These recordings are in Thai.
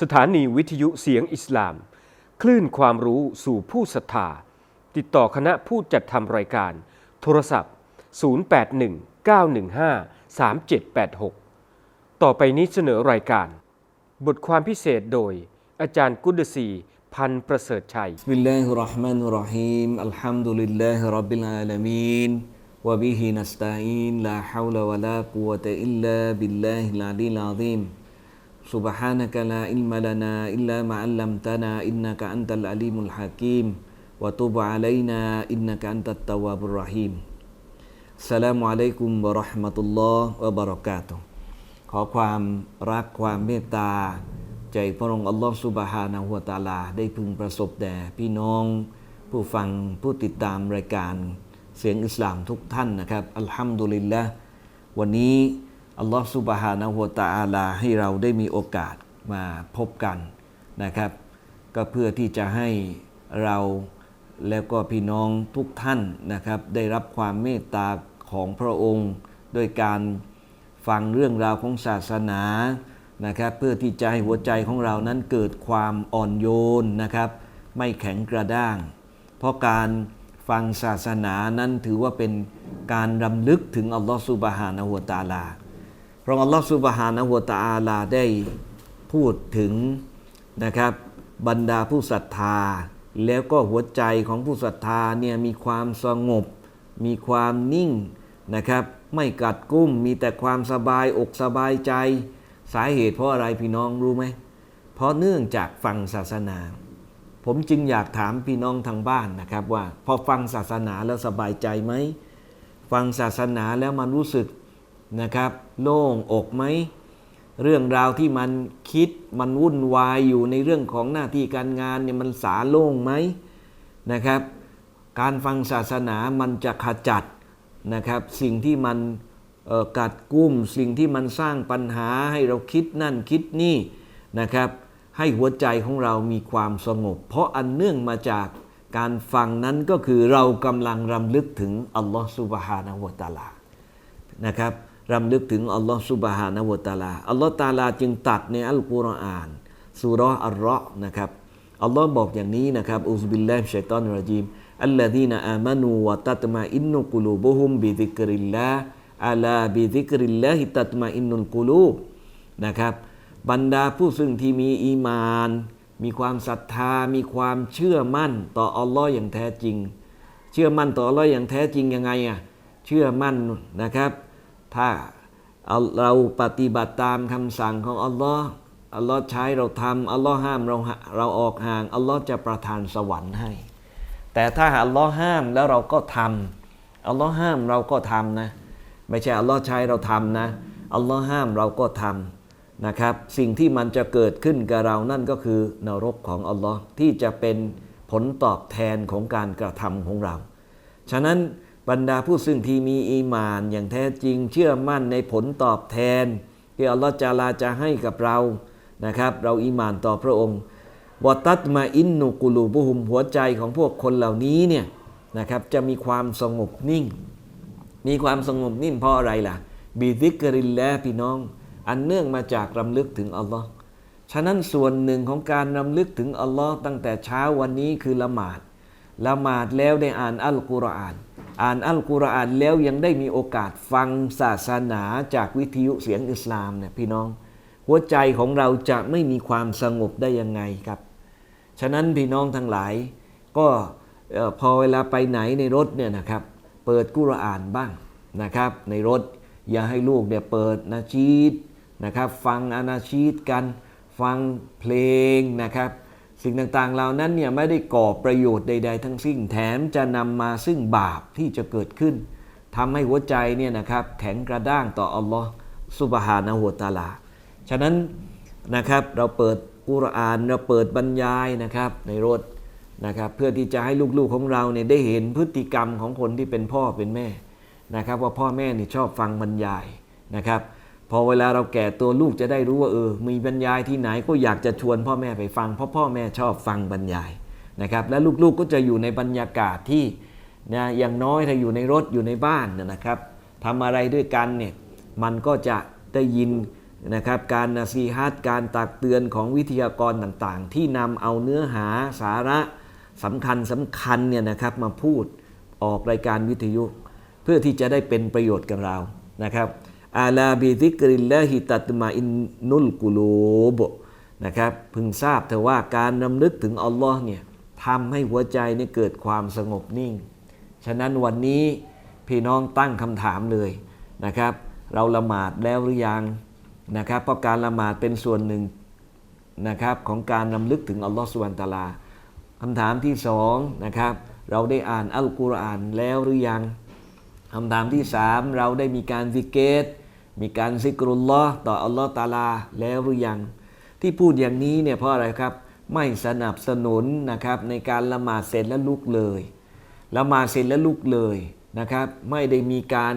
สถานีวิทยุเสียงอิสลาม คลื่นความรู้สู่ผู้ศรัทธา ติดต่อคณะผู้จัดทำรายการ โทรศัพท์ 0819153786 ต่อไปนี้เสนอรายการ บทความพิเศษโดย อาจารย์กุดศีพันประเสริฐชัยบิลลาฮิรราะห์มานุรราะฮีมอัลฮัมดุลิลลาฮิรับบิลอาลามีน وبه نستعين لا حول ولا قوة إلا بالله العلي العظيم سبحانك لا علم لنا إلا ما علمتنا إنك أنت العليم الحكيم وتب علينا إنك أنت التواب الرحيم السلام عليكم ورحمة الله وبركاته ขอความรักความเมตตา ใจพระองค์อัลลอฮฺสุบฮานะฮุวะตะอาลา ได้พึงประสบแด่พี่น้อง ผู้ฟังผู้ติดตามรายการเสียงอิสลามทุกท่านนะครับ อัลฮัมดุลิลละวันนี้ อัลลอฮฺสุบฮานะฮุวตะอาลาให้เราได้มีโอกาสมาพบกันนะครับ ก็เพื่อที่จะให้เราแล้วก็พี่น้องทุกท่านนะครับ ได้รับความเมตตาของพระองค์โดยการฟังเรื่องราวของศาสนานะครับ เพื่อที่จะให้หัวใจของเรานั้นเกิดความอ่อนโยนนะครับ ไม่แข็งกระด้าง เพราะการฟังศาสนานั้นถือว่าเป็นการรำลึกถึงอัลลอฮฺสุบฮานะฮุวตะอาลา เพราะอัลลอฮฺสุบฮานะฮุวตะอาลาได้พูดถึงนะครับบรรดาผู้ศรัทธา แล้วก็หัวใจของผู้ศรัทธาเนี่ยมีความสงบ มีความนิ่งนะครับ ไม่กัดกุ้มมีแต่ความสบายอกสบายใจ สาเหตุเพราะอะไรพี่น้องรู้ไหมเพราะเนื่องจากฟังศาสนา ผมจึงอยากถามพี่น้องทางบ้านนะครับว่า พอฟังศาสนาแล้วสบายใจไหมฟังศาสนาแล้วมันรู้สึก นะครับ โล่งอกไหม เรื่องราวที่มันคิดมันวุ่นวายอยู่ในเรื่องของหน้าที่การงานเนี่ยมันสาโล่งไหมนะครับ การฟังศาสนามันจะขจัดนะครับ สิ่งที่มันกัดกุ้มสิ่งที่มันสร้างปัญหาให้เราคิดนั่นคิดนี่นะครับ ให้หัวใจของเรามีความสงบ เพราะอันเนื่องมาจากการฟังนั้นก็คือเรากำลังรำลึกถึงอัลลอฮฺสุบฮานะฮูวะตาลานะครับ รำลึกถึงอัลลอฮฺสุบฮานะวตาลา อัลลอฮฺตาลาจึงตัดในอัลกุรอานสุราะห์อัลเราะนะครับ อัลลอฮ์บอกอย่างนี้นะครับ อุซบิลลาฮิมินชัยตอนรจีมอัลลดีนอามานูวะตัตมาอินนุกุลูบุฮุมบิซิกริลลาอัลาบิซิกริลลาฮิตัตมาอินนุลกุลูบนะครับ บรรดาผู้ซึ่งที่มีอีมาน มีความศรัทธา มีความเชื่อมั่นต่ออัลลอฮ์อย่างแท้จริง เชื่อมั่นต่ออัลลอฮ์อย่างแท้จริงยังไงอะ เชื่อมั่นนะครับ ถ้าเราปฏิบัติตามคำสั่งของอัลลอฮ์อัลลอฮ์ใช้เราทำอัลลอฮ์ห้ามเราเราออกห่างอัลลอฮ์จะประทานสวรรค์ให้ แต่ถ้าอัลลอฮ์ห้ามแล้วเราก็ทำอัลลอฮ์ห้ามเราก็ทำนะไม่ใช่อัลลอฮ์ใช้เราทำนะอัลลอฮ์ห้ามเราก็ทำนะครับ สิ่งที่มันจะเกิดขึ้นกับเรานั่นก็คือนรกของอัลลอฮ์ที่จะเป็นผลตอบแทนของการกระทำของเรา ฉะนั้น บรรดาผู้ซึ่งที่มีอีมานอย่างแท้จริง เชื่อมั่นในผลตอบแทน ที่อัลลอฮฺจาลาจะให้กับเรานะครับ เราอีมานต่อพระองค์วตัตมาอินนุกุลูบุหุมหัวใจของพวกคนเหล่านี้เนี่ยนะครับจะมีความสงบนิ่ง มีความสงบนิ่งเพราะอะไรล่ะบีซิกรินและพี่น้อง อันเนื่องมาจากรำลึกถึงอัลลอฮ์ฉะนั้นส่วนหนึ่งของการรำลึกถึงอัลลอฮ์ตั้งแต่เช้าวันนี้คือละหมาด ละหมาดแล้วได้อ่านอัลกุรอาน อ่านอัลกุรอานแล้วยังได้มีโอกาสฟังศาสนาจากวิทยุเสียงอิสลามเนี่ยพี่น้อง หัวใจของเราจะไม่มีความสงบได้ยังไงครับ ฉะนั้นพี่น้องทั้งหลาย ก็พอเวลาไปไหนในรถเนี่ยนะครับ เปิดกุรอานบ้างนะครับ ในรถอย่าให้ลูกเนี่ยเปิดนาชีดนะครับ ฟังอานาชีดกันฟังเพลงนะครับ สิ่งต่างๆเหล่านั้นเนี่ยไม่ได้ก่อประโยชน์ใด ๆ ทั้งสิ้นแถมจะนำมาซึ่งบาปที่จะเกิดขึ้นทำให้หัวใจเนี่ยนะครับแข็งกระด้างต่ออัลลอฮ์สุบฮานะฮูวตาลา ฉะนั้นนะครับเราเปิดกุรอานเราเปิดบรรยายนะครับในรถนะครับเพื่อที่จะให้ลูกๆของเราเนี่ยได้เห็นพฤติกรรมของคนที่เป็นพ่อเป็นแม่นะครับว่าพ่อแม่นี่ชอบฟังบรรยายนะครับ พอเวลาเราแก่ตัวลูกจะได้รู้ว่าเออ มีบรรยายที่ไหนก็อยากจะชวนพ่อแม่ไปฟัง เพราะพ่อแม่ชอบฟังบรรยายนะครับ และลูกๆก็จะอยู่ในบรรยากาศที่นะอย่างน้อยถ้าอยู่ในรถอยู่ในบ้านนยนะครับทำอะไรด้วยกันเนี่ยมันก็จะได้ยินนะครับการนาซีฮัตการตักเตือนของวิทยากรต่างๆ ที่นำเอาเนื้อหาสาระสำคัญสำคัญเนี่ยนะครับมาพูดออกรายการวิทยุ เพื่อที่จะได้เป็นประโยชน์กับเรานะครับ อาลาบิซิกริลลฮิตัตมาอินนุลกุลูบนะครับพึงทราบเถอะว่าการนำลึกถึงอัลลอฮ์เนี่ยทำให้หัวใจเนี่ยเกิดความสงบนิ่ง ฉะนั้นวันนี้พี่น้องตั้งคำถามเลยนะครับ เราละหมาดแล้วหรือยังนะครับเพราะการละหมาดเป็นส่วนหนึ่งนะครับของการนำลึกถึงอัลลอฮฺสุบานตะลาคำถามที่สองนะครับเราได้อ่านอัลกุรอานแล้วหรือยังคำถามที่สามเราได้มีการซิกเกต มีการซิกรุลลอฮ์ต่ออัลลอฮฺตะลาแล้วหรือยัง ที่พูดอย่างนี้เนี่ยเพราะอะไรครับ ไม่สนับสนุนนะครับในการละหมาดเสร็จแล้วลุกเลยละหมาดเสร็จแล้วลุกเลยนะครับไม่ได้มีการ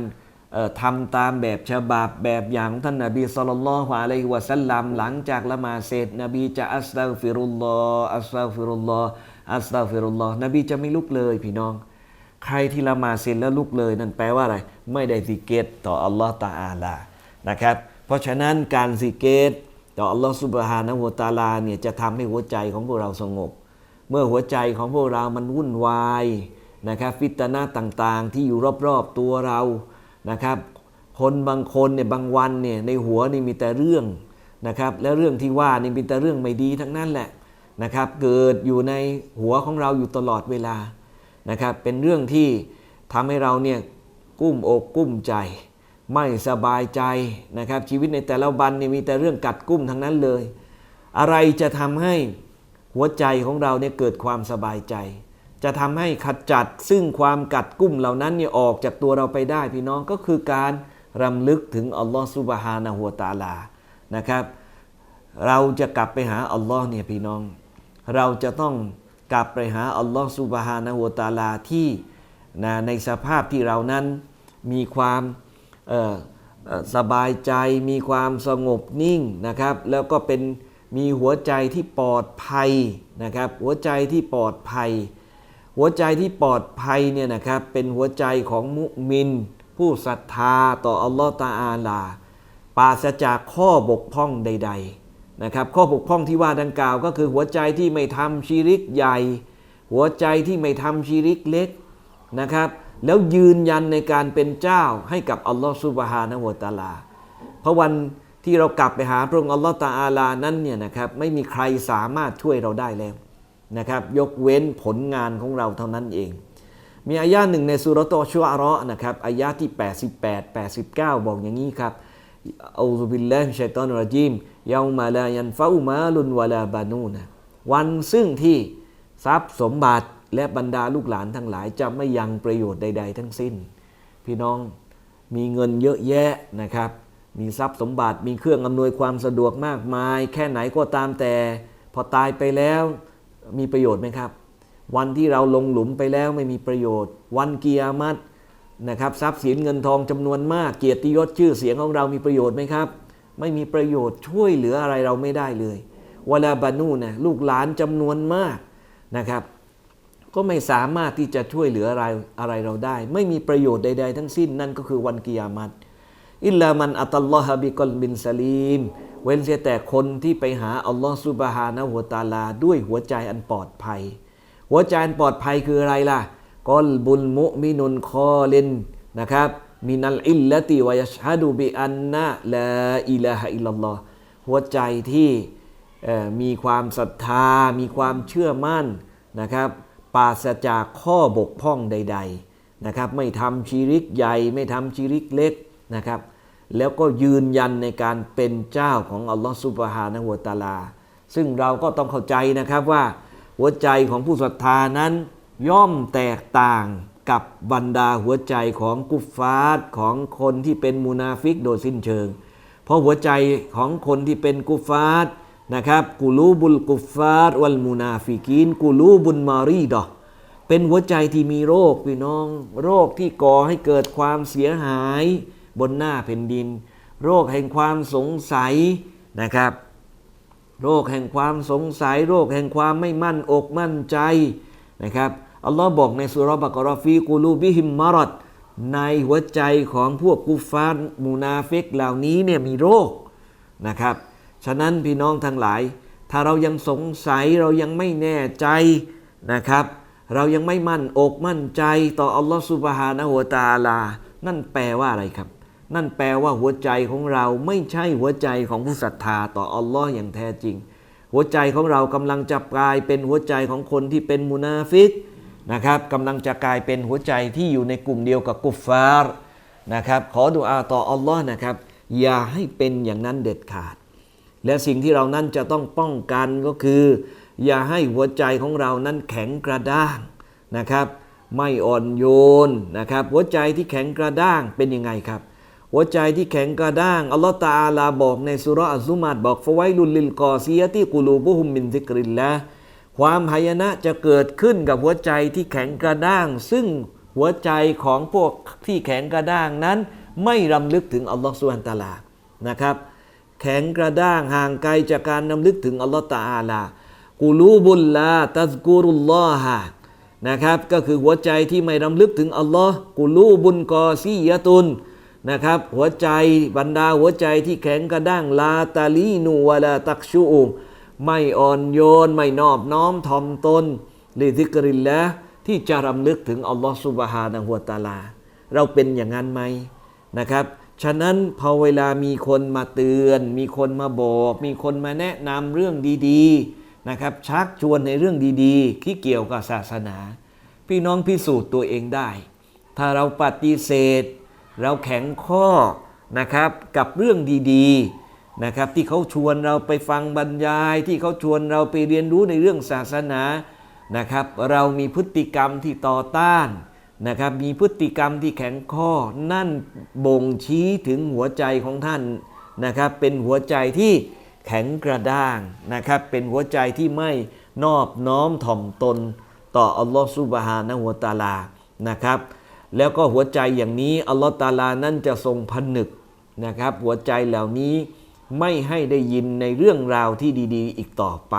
เอ่อทำตามแบบฉบับแบบอย่างของท่านนบีสุลต่านละฮ์อะลัยฮิวะสัลลัมหลังจากละหมาดเสร็จ นบีจะอัสตัฟิรุลลอฮ์อัสตัฟิรุลลอฮ์อัสตัฟิรุลลอฮ์นบีจะไม่ลุกเลยพี่น้อง ใครที่ละหมาดเสร็จแล้วลุกเลย นั่นแปลว่าอะไร ไม่ได้สิกเกตต่ออัลลอฮ์ตาอาลา นะครับ เพราะฉะนั้นการสิเกตต่ออัลลอฮ์ซุบฮานะฮูวตาลาเนี่ยจะทำให้หัวใจของพวกเราสงบ เมื่อหัวใจของพวกเรามันวุ่นวายนะครับฟิตนาต่างๆ ที่อยู่รอบๆตัวเรานะครับ คนบางคนเนี่ยบางวันเนี่ยในหัวนี่มีแต่เรื่องนะครับ และเรื่องที่ว่านี่มีแต่เรื่องไม่ดีทั้งนั้นแหละนะครับ เกิดอยู่ในหัวของเราอยู่ตลอดเวลานะครับ เป็นเรื่องที่ทำให้เราเนี่ยกุ้มอกกุ้มใจ ไม่สบายใจนะครับชีวิตในแต่ละวันเนี่ยมีแต่เรื่องกัดกุ้มทั้งนั้นเลย อะไรจะทำให้หัวใจของเราเนี่ยเกิดความสบายใจ จะทำให้ขจัดซึ่งความกัดกุ้มเหล่านั้นเนี่ยออกจากตัวเราไปได้พี่น้องก็คือการรำลึกถึงอัลลอฮฺซุบฮานะฮูวตาลานะครับ เราจะกลับไปหาอัลลอฮ์เนี่ยพี่น้อง เราจะต้องกลับไปหาอัลลอฮ์ซุบฮานะฮูวตาลาที่นะในสภาพที่เรานั้นมีความ สบายใจมีความสงบนิ่งนะครับ แล้วก็เป็นมีหัวใจที่ปลอดภัยนะครับ หัวใจที่ปลอดภัย หัวใจที่ปลอดภัยเนี่ยนะครับเป็นหัวใจของมุมิน ผู้ศรัทธาต่ออัลลอฮ์ตาอาลาปราศจากข้อบกพร่องใด ๆนะครับ ข้อบกพร่องที่ว่าดังกล่าวก็คือหัวใจที่ไม่ทำชีริกใหญ่ หัวใจที่ไม่ทำชีริกเล็กนะครับ แล้วยืนยันในการเป็นเจ้าให้กับอัลลอฮ์ซุบฮานะฮูวตาลา เพราะวันที่เรากลับไปหาพระองค์อัลลอฮ์ตาอาลานั้นเนี่ยนะครับไม่มีใครสามารถช่วยเราได้แล้วนะครับยกเว้นผลงานของเราเท่านั้นเอง มีอายะหนึ่งในสุรตอชัวเราะห์นะครับอายะที่ 88 89 บอกอย่างนี้ครับอัลลอฮฺบิลลาฮิมินชัยตอนรจีมยามาลายันฟาอุมาลุนวะลาบานูนะวันซึ่งที่ทรัพย์สมบัติ และบรรดาลูกหลานทั้งหลายจะไม่ยังประโยชน์ใด ๆ ทั้งสิ้น พี่น้องมีเงินเยอะแยะนะครับ มีทรัพย์สมบัติมีเครื่องอำนวยความสะดวกมากมาย แค่ไหนก็ตามแต่ พอตายไปแล้วมีประโยชน์ไหมครับ วันที่เราลงหลุมไปแล้วไม่มีประโยชน์ วันเกียรตินะครับทรัพย์สินเงินทองจำนวนมาก เกียรติยศชื่อเสียงของเรามีประโยชน์ไหมครับ ไม่มีประโยชน์ช่วยเหลืออะไรเราไม่ได้เลย เวลาบานูนะลูกหลานจำนวนมากนะครับ ก็ไม่สามารถที่จะช่วยเหลืออะไรอะไรเราได้ ไม่มีประโยชน์ใด ๆ ทั้งสิ้นนั่นก็คือวันกิยามัตอิลลามันอัตัลลอฮะบิกลบินซาลีม เว้นเสียแต่คนที่ไปหาอัลลอฮ์ซุบฮานะฮูวตาลา ด้วยหัวใจอันปลอดภัย หัวใจอันปลอดภัยคืออะไรล่ะกอลบุลมุมินุนคอเลนนะครับมินัลอิลลติวยัชฮะดูบิอันนะลาอิลาฮะอิลลัลลอฮ์หัวใจที่มีความศรัทธา มีความเชื่อมั่นนะครับ ปราศจากข้อบกพร่องใด ๆนะครับ ไม่ทำชีริกใหญ่ ไม่ทำชีริกเล็กนะครับ แล้วก็ยืนยันในการเป็นเจ้าของอัลลอฮฺซุบฮานะฮูวตาลา ซึ่งเราก็ต้องเข้าใจนะครับว่าหัวใจของผู้ศรัทธานั้นย่อมแตกต่างกับบรรดาหัวใจของกุฟฟาร์ของคนที่เป็นมูนาฟิกโดยสิ้นเชิง เพราะหัวใจของคนที่เป็นกุฟฟาร์ นะครับกูลูบุลกุฟาร์วัลมูนาฟิกีนกูลูบุลมารีดอเป็นหัวใจที่มีโรคพี่น้อง โรคที่ก่อให้เกิดความเสียหายบนหน้าแผ่นดิน โรคแห่งความสงสัยนะครับ โรคแห่งความสงสัย โรคแห่งความไม่มั่นอกมั่นใจนะครับอัลลอฮ์บอกในสุรบะกรอฟีกูลูบิฮิมมารดในหัวใจของพวกกุฟฟาร์มูนาฟิกเหล่านี้เนี่ยมีโรคนะครับ ฉะนั้นพี่น้องทั้งหลาย ถ้าเรายังสงสัยเรายังไม่แน่ใจนะครับ เรายังไม่มั่นอกมั่นใจต่ออัลลอฮฺสุบฮานะฮูวตาลา นั่นแปลว่าอะไรครับ นั่นแปลว่าหัวใจของเราไม่ใช่หัวใจของผู้ศรัทธาต่ออัลลอฮ์อย่างแท้จริง หัวใจของเรากำลังจะกลายเป็นหัวใจของคนที่เป็นมุนาฟิกนะครับกำลังจะกลายเป็นหัวใจที่อยู่ในกลุ่มเดียวกับกุฟฟาร์นะครับ ขอดุอาต่ออัลลอฮ์นะครับ อย่าให้เป็นอย่างนั้นเด็ดขาด และสิ่งที่เรานั้นจะต้องป้องกันก็คือ อย่าให้หัวใจของเรานั้นแข็งกระด้างนะครับ ไม่อ่อนโยนนะครับ หัวใจที่แข็งกระด้างเป็นยังไงครับ หัวใจที่แข็งกระด้างอัลลอฮฺตาอาลาบอกในสุราอัซุมัดบอกฟไวลุลลิลกอซียที่กุลูบุฮุมมินซิกริลละความหายนะจะเกิดขึ้นกับหัวใจที่แข็งกระด้าง ซึ่งหัวใจของพวกที่แข็งกระด้างนั้น ไม่รำลึกถึงอัลลอฮฺสุบฮานตาลานะครับ แข็งกระด้างห่างไกลจากการนำลึกถึงอัลลอฮฺตาอาลากูลูบุลลาตัซกูรุลลอฮะนะครับ ก็คือหัวใจที่ไม่รำลึกถึงอัลลอฮ์กูลูบุนกอซียะตุนนะครับ หัวใจบรรดาหัวใจที่แข็งกระด้างลาตาลีนูวลาตักชูอุไม่อ่อนโยน ไม่นอบน้อมถ่อมตนลิซิกริลละที่จะรำลึกถึงอัลลอฮ์สุบฮานะฮุวตาลา เราเป็นอย่างนั้นไหมนะครับ ฉะนั้นพอเวลามีคนมาเตือน มีคนมาบอก มีคนมาแนะนำเรื่องดีๆนะครับ ชักชวนในเรื่องดีๆ ที่เกี่ยวกับศาสนา พี่น้องพิสูจน์ตัวเองได้ ถ้าเราปฏิเสธ เราแข็งข้อนะครับกับเรื่องดีๆนะครับที่เขาชวนเราไปฟังบรรยายที่เขาชวนเราไปเรียนรู้ในเรื่องศาสนานะครับ เรามีพฤติกรรมที่ต่อต้าน นะครับมีพฤติกรรมที่แข็งข้อนั่นบ่งชี้ถึงหัวใจของท่านนะครับเป็นหัวใจที่แข็งกระด้างนะครับเป็นหัวใจที่ไม่นอบน้อมถ่อมตนต่ออัลลอฮฺซุบฮานะฮูวตาลานะครับแล้วก็หัวใจอย่างนี้อัลลอฮฺตาลานั่นจะทรงผนึกนะครับหัวใจเหล่านี้ไม่ให้ได้ยินในเรื่องราวที่ดี ๆ อีกต่อไป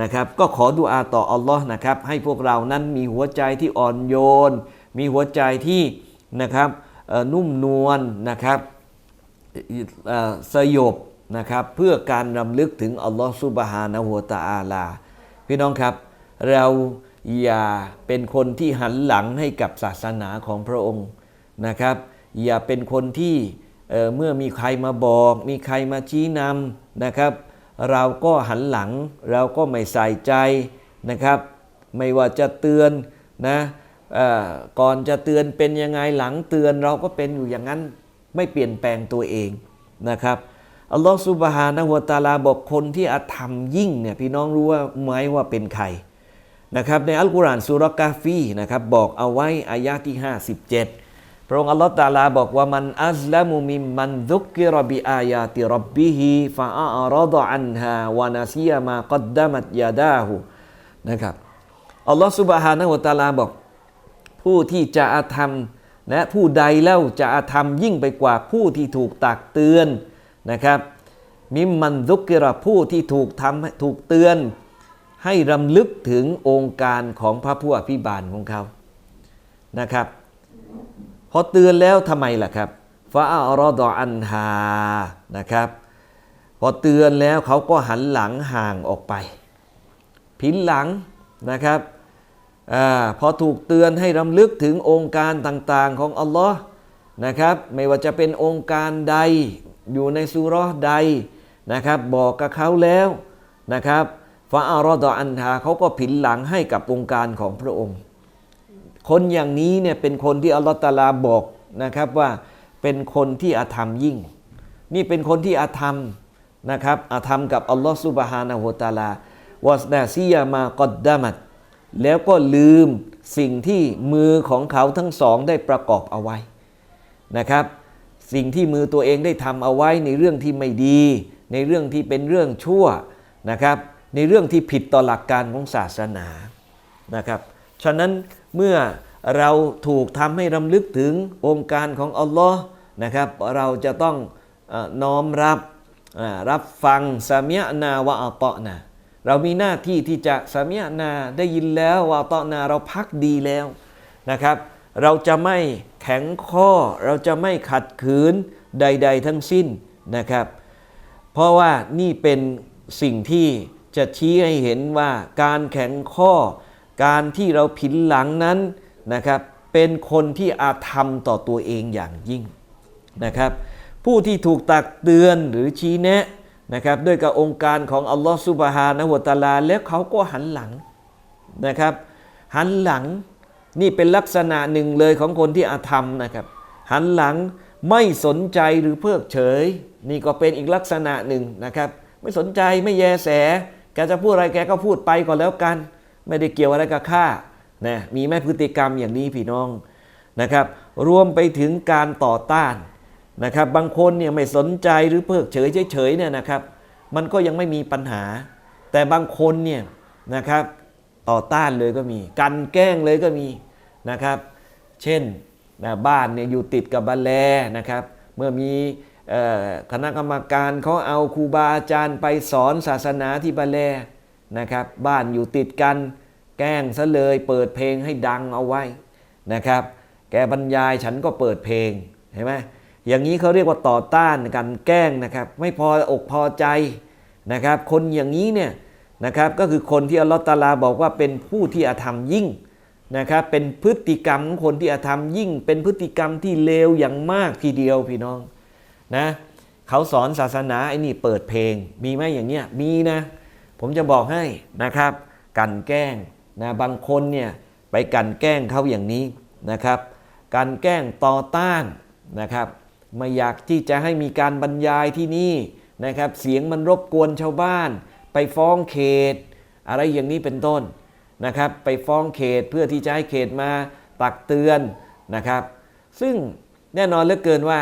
นะครับ ก็ขอดุอาต่ออัลลอฮ์นะครับ ให้พวกเรานั้นมีหัวใจที่อ่อนโยน มีหัวใจที่นะครับนุ่มนวลนะครับสยบนะครับ เพื่อการรำลึกถึงอัลลอฮ์ซุบฮานะฮูวตะอาลา พี่น้องครับ เราอย่าเป็นคนที่หันหลังให้กับศาสนาของพระองค์นะครับ อย่าเป็นคนที่เเมื่อมีใครมาบอก มีใครมาชี้นำนะครับ เราก็หันหลัง เราก็ไม่ใส่ใจนะครับ ไม่ว่าจะเตือนนะก่อนจะเตือนเป็นยังไงหลังเตือนเราก็เป็นอยู่อย่างนั้นไม่เปลี่ยนแปลงตัวเองนะครับอัลลอฮฺสุบฮานะฮูวตาลาบอกคนที่อาธรรมยิ่งเนี่ยพี่น้องรู้ว่าไหมว่าเป็นใครนะครับในอัลกุรอานสุรกาฟีนะครับบอกเอาไว้อายะที่ 57 พระองค์อัลลอฮฺตาลาบอกว่ามันอัลลมุมิมันดุกิรบิอายาติรับบิฮิฟะอัรดอันฮาวานาซียมากัดดามัตยาดาหูนะครับอัลลอฮฺสุบฮานะฮูวะตะอาลาบอก ผู้ที่จะอาธรรมนะผู้ใดเล่าจะอาธรรมยิ่งไปกว่าผู้ที่ถูกตักเตือนนะครับมิมมันดุกิรผู้ที่ถูกทำถูกเตือน ให้รำลึกถึงองค์การของพระผู้อภิบาลของเขานะครับ พอเตือนแล้วทำไมล่ะครับฟาอัรดออันฮานะครับ พอเตือนแล้วเขาก็หันหลังห่างออกไป ผินหลังนะครับอพอถูกเตือนให้รำลึกถึงองค์การต่างๆของอัลลอฮ์นะครับ ไม่ว่าจะเป็นองค์การใดอยู่ในสุราะห์ใดนะครับ บอกกับเขาแล้วนะครับฟาอารอดออันฮาเขาก็ผินหลังให้กับองค์การของพระองค์ คนอย่างนี้เนี่ยเป็นคนที่อัลลอฮฺตาลาบอกนะครับว่าเป็นคนที่อาธรรมยิ่ง นี่เป็นคนที่อาธรรมนะครับอาธรรมกับอัลลอฮฺซุบฮานะฮูวตาลาวาสนาซียามากอดดามัดแล้วก็ลืมสิ่งที่มือของเขาทั้งสองได้ประกอบเอาไว้นะครับ สิ่งที่มือตัวเองได้ทำเอาไว้ในเรื่องที่ไม่ดี ในเรื่องที่เป็นเรื่องชั่วนะครับ ในเรื่องที่ผิดต่อหลักการของศาสนานะครับ ฉะนั้นเมื่อเราถูกทำให้รำลึกถึงองค์การของอัลลอฮ์นะครับ เราจะต้องอน้อมรับรับฟังสามียนาวะอัตนะเรามีหน้าที่ที่จะสามียนาได้ยินแล้ววะตอนาเราพักดีแล้วนะครับ เราจะไม่แข็งข้อ เราจะไม่ขัดขืนใด ๆ ทั้งสิ้นนะครับ เพราะว่านี่เป็นสิ่งที่จะชี้ให้เห็นว่าการแข็งข้อ การที่เราผินหลังนั้นนะครับเป็นคนที่อาธรรมต่อตัวเองอย่างยิ่งนะครับผู้ที่ถูกตักเตือนหรือชี้แนะนะครับด้วยกับองค์การของอัลลอฮฺสุบฮานะฮูวตาลา แล้วเขาก็หันหลังนะครับ หันหลังนี่เป็นลักษณะหนึ่งเลยของคนที่อาธรรมนะครับ หันหลังไม่สนใจหรือเพิกเฉย นี่ก็เป็นอีกลักษณะหนึ่งนะครับ ไม่สนใจไม่แยแสแกจะพูดอะไรแกก็พูดไปก่อนแล้วกัน ไม่ได้เกี่ยวอะไรกับข้านะมีไหมพฤติกรรมอย่างนี้พี่น้องนะครับ รวมไปถึงการต่อต้านนะครับ บางคนเนี่ยไม่สนใจหรือเพิกเฉยเฉยเนี่ยนะครับ มันก็ยังไม่มีปัญหา แต่บางคนเนี่ยนะครับต่อต้านเลยก็มี กันแกล้งเลยก็มีนะครับ เช่นนะบ้านเนี่ยอยู่ติดกับบัลแลนะครับ เมื่อมีคณะกรรมการเขาเอาครูบาอาจารย์ไปสอนศาสนาที่บัลแลนะครับ บ้านอยู่ติดกัน แกล้งซะเลยเปิดเพลงให้ดังเอาไว้นะครับ แกบรรยายฉันก็เปิดเพลงเห็นไหมอย่างนี้เขาเรียกว่าต่อต้านกันแกล้งนะครับ ไม่พออกพอใจนะครับ คนอย่างนี้เนี่ยนะครับก็คือคนที่อัลลอฮฺตาลาบอกว่าเป็นผู้ที่อาธรรมยิ่งนะครับเป็นพฤติกรรมของคนที่อาธรรมยิ่ง เป็นพฤติกรรมที่เลวอย่างมากทีเดียวพี่น้องนะเขาสอนศาสนาไอ้นี่เปิดเพลง มีไหมอย่างเนี้ยมีนะ ผมจะบอกให้นะครับ กันแกล้ง นะบางคนเนี่ยไปกันแกล้งเขาอย่างนี้นะครับกลันแกล้งต่อต้านนะครับ ไม่อยากที่จะให้มีการบรรยายที่นี่นะครับ เสียงมันรบกวนชาวบ้าน ไปฟ้องเขต อะไรอย่างนี้เป็นต้นนะครับ ไปฟ้องเขตเพื่อที่จะให้เขตมาตักเตือนนะครับ ซึ่งแน่นอนเหลือเกินว่า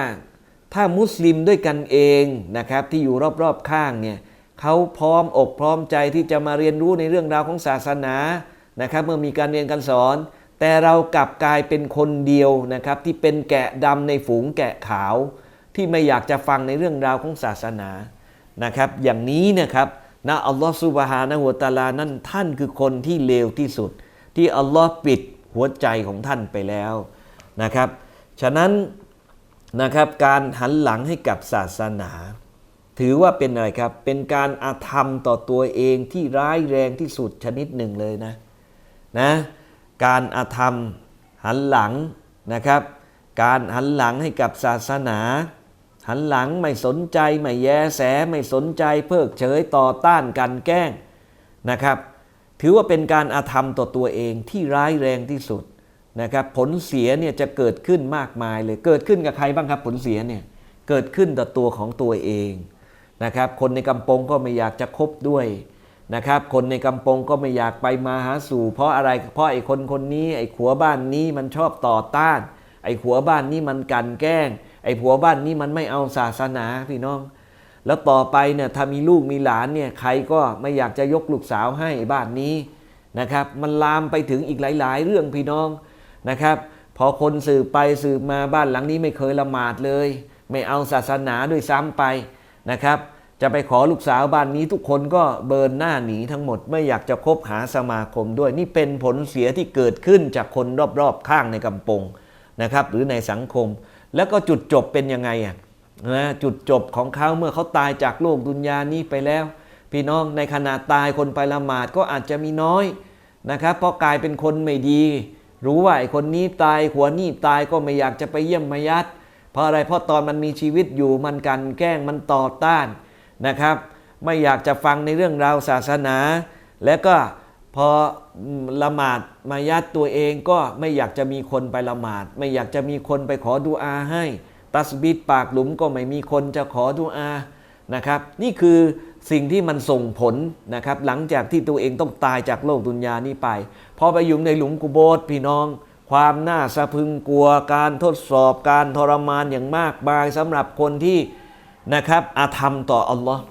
ถ้ามุสลิมด้วยกันเองนะครับที่อยู่รอบๆข้างเนี่ยเขาพร้อมอกพร้อมใจที่จะมาเรียนรู้ในเรื่องราวของศาสนา นะครับเมื่อมีการเรียนการสอน แต่เรากลับกลายเป็นคนเดียวนะครับที่เป็นแกะดำในฝูงแกะขาว ที่ไม่อยากจะฟังในเรื่องราวของศาสนานะครับอย่างนี้นะครับนะอัลลอฮฺสุบฮานะฮูวตาลานั่นท่านคือคนที่เลวที่สุด ที่อัลลอฮ์ปิดหัวใจของท่านไปแล้วนะครับฉะนั้นนะครับการหันหลังให้กับศาสนา ถือว่าเป็นอะไรครับ เป็นการอาธรรมต่อตัวเองที่ร้ายแรงที่สุดชนิดหนึ่งเลยนะ นะการอาธรรมหันหลังนะครับ การหันหลังให้กับศาสนา หันหลังไม่สนใจไม่แยแสไม่สนใจเพิกเฉยต่อต้านกันแกล้งนะครับ ถือว่าเป็นการอาธรรมต่อตัวเองที่ร้ายแรงที่สุดนะครับผลเสียเนี่ยจะเกิดขึ้นมากมายเลยเกิดขึ้นกับใครบ้างครับผลเสียเนี่ยเกิดขึ้นต่อตัวของตัวเองนะครับคนในกำปงก็ไม่อยากจะคบด้วย นะครับ คนในกำปงก็ไม่อยากไปมาหาสู่ เพราะอะไรเพราะไอ้คนคนนี้ ไอ้ขัวบ้านนี้มันชอบต่อต้าน ไอ้ขัวบ้านนี้มันกันแกล้ง ไอ้ผัวบ้านนี้มันไม่เอาศาสนาพี่น้อง แล้วต่อไปเนี่ยถ้ามีลูกมีหลานเนี่ยใครก็ไม่อยากจะยกลูกสาวให้บ้านนี้นะครับ มันลามไปถึงอีกหลาย ๆ เรื่องพี่น้องนะครับ พอคนสืบไปสืบมาบ้านหลังนี้ไม่เคยละหมาดเลย ไม่เอาศาสนาด้วยซ้ำไปนะครับ จะไปขอลูกสาวบ้านนี้ทุกคนก็เบินหน้าหนีทั้งหมดไม่อยากจะคบหาสมาคมด้วย นี่เป็นผลเสียที่เกิดขึ้นจากคนรอบๆข้างในกำปงนะครับ หรือในสังคม แล้วก็จุดจบเป็นยังไงอะนะจุดจบของเขาเมื่อเขาตายจากโลกดุนยานี้ไปแล้ว พี่น้องในขณะตายคนไปละหมาดก็อาจจะมีน้อยนะครับ เพราะกลายเป็นคนไม่ดี รู้ว่าไอ้คนนี้ตายหัวนี่ตายก็ไม่อยากจะไปเยี่ยมมายัดเพราะอะไรเพราะตอนมันมีชีวิตอยู่มันกันแกล้งมันต่อต้าน นะครับ ไม่อยากจะฟังในเรื่องราวศาสนา แล้วก็พอละหมาดมายัดตัวเองก็ไม่อยากจะมีคนไปละหมาด ไม่อยากจะมีคนไปขอดุอาให้ ตัสบิดปากหลุมก็ไม่มีคนจะขอดุอานะครับ นี่คือสิ่งที่มันส่งผลนะครับ หลังจากที่ตัวเองต้องตายจากโลกดุนยานี้ไป พอไปอยู่ในหลุมกุโบสพี่น้อง ความน่าสะพึงกลัวการทดสอบการทรมานอย่างมากมายสำหรับคนที่ นะครับอาธรรมต่ออัลลอฮ์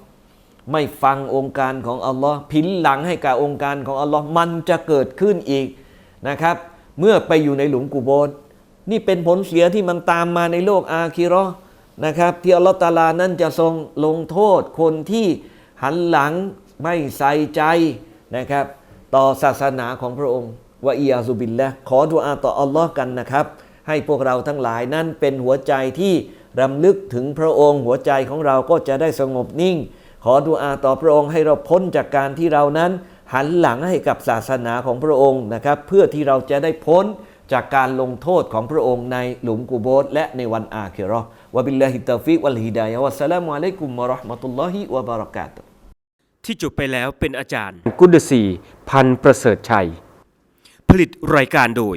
ไม่ฟังองค์การของอัลลอฮ์พินหลังให้กับองค์การของอัลลอฮ์มันจะเกิดขึ้นอีกนะครับ เมื่อไปอยู่ในหลุมกุโบสนี่เป็นผลเสียที่มันตามมาในโลกอาคิราะห์นะครับ ที่อัลลอฮ์ตาลานั้นจะทรงลงโทษคนที่หันหลังไม่ใส่ใจนะครับ ต่อศาสนาของพระองค์วะอียาซุบิลละขอดุอาต่ออัลลอฮ์กันนะครับ ให้พวกเราทั้งหลายนั้นเป็นหัวใจที่รำลึกถึงพระองค์ หัวใจของเราก็จะได้สงบนิ่ง ขอดุอาต่อพระองค์ให้เราพ้นจากการที่เรานั้น หันหลังให้กับศาสนาของพระองค์นะครับ เพื่อที่เราจะได้พ้นจากการลงโทษของพระองค์ในหลุมกูโบสและในวันอาคิเราะห์วะบิลลาฮิตตาฟิกวัลฮิดายะฮ์วัสสลามุอะลัยกุมวะเราะห์มะตุลลอฮิวะบะเราะกาตุฮ์ที่จบไปแล้วเป็นอาจารย์ กุดสีพันธ์ประเสริฐชัย ผลิตรายการโดย